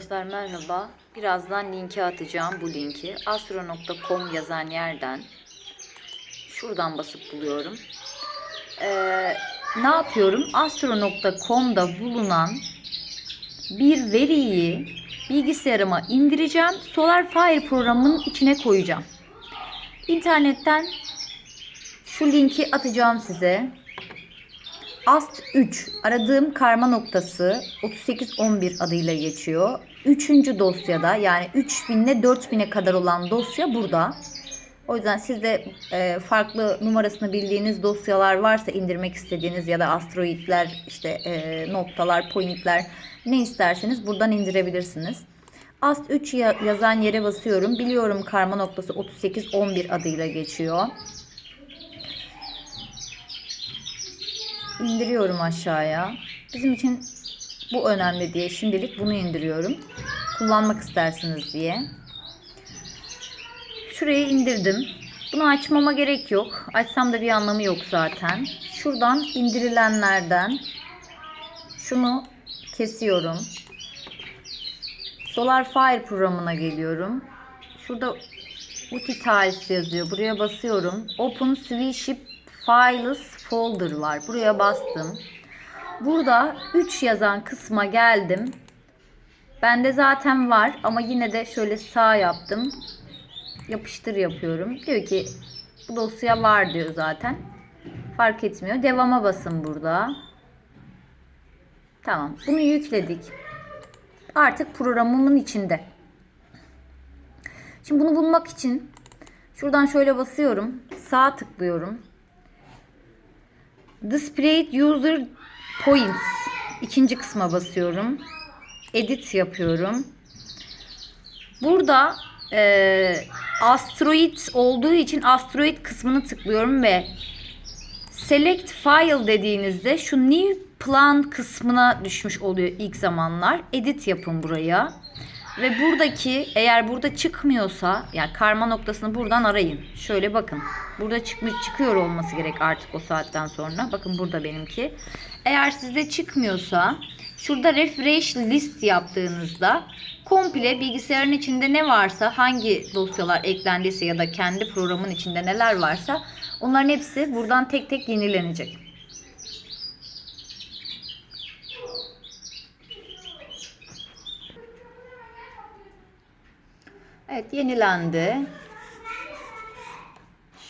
Arkadaşlar merhaba. Birazdan linki atacağım bu linki. astro.com yazan yerden şuradan basıp buluyorum. Ee, ne yapıyorum? astro.com'da bulunan bir veriyi bilgisayarıma indireceğim. SolarFire programının içine koyacağım. İnternetten şu linki atacağım size. Ast 3 aradığım karma noktası 3811 adıyla geçiyor. Üçüncü dosyada yani 3000 ile 4000'e kadar olan dosya burada. O yüzden sizde e, farklı numarasını bildiğiniz dosyalar varsa indirmek istediğiniz ya da asteroidler, işte e, noktalar, pointler ne isterseniz buradan indirebilirsiniz. Ast 3 ya- yazan yere basıyorum. Biliyorum karma noktası 3811 adıyla geçiyor. İndiriyorum aşağıya. Bizim için bu önemli diye şimdilik bunu indiriyorum. Kullanmak istersiniz diye. Şuraya indirdim. Bunu açmama gerek yok. Açsam da bir anlamı yok zaten. Şuradan indirilenlerden şunu kesiyorum. SolarFire programına geliyorum. Şurada Utilities yazıyor. Buraya basıyorum. Open Switch Files folder var. Buraya bastım. Burada 3 yazan kısma geldim. Bende zaten var ama yine de şöyle sağ yaptım. Yapıştır yapıyorum. Diyor ki bu dosya var diyor zaten. Fark etmiyor. Devama basın burada. Tamam. Bunu yükledik. Artık programımın içinde. Şimdi bunu bulmak için şuradan şöyle basıyorum. Sağ tıklıyorum. Display User Points. ikinci kısma basıyorum. Edit yapıyorum. Burada e, asteroid olduğu için asteroid kısmını tıklıyorum ve Select File dediğinizde şu New Plan kısmına düşmüş oluyor ilk zamanlar. Edit yapın buraya. Ve buradaki eğer burada çıkmıyorsa yani karma noktasını buradan arayın. Şöyle bakın. Burada çıkmış çıkıyor olması gerek artık o saatten sonra. Bakın burada benimki. Eğer sizde çıkmıyorsa şurada refresh list yaptığınızda komple bilgisayarın içinde ne varsa hangi dosyalar eklendiyse ya da kendi programın içinde neler varsa onların hepsi buradan tek tek yenilenecek. Evet yenilendi.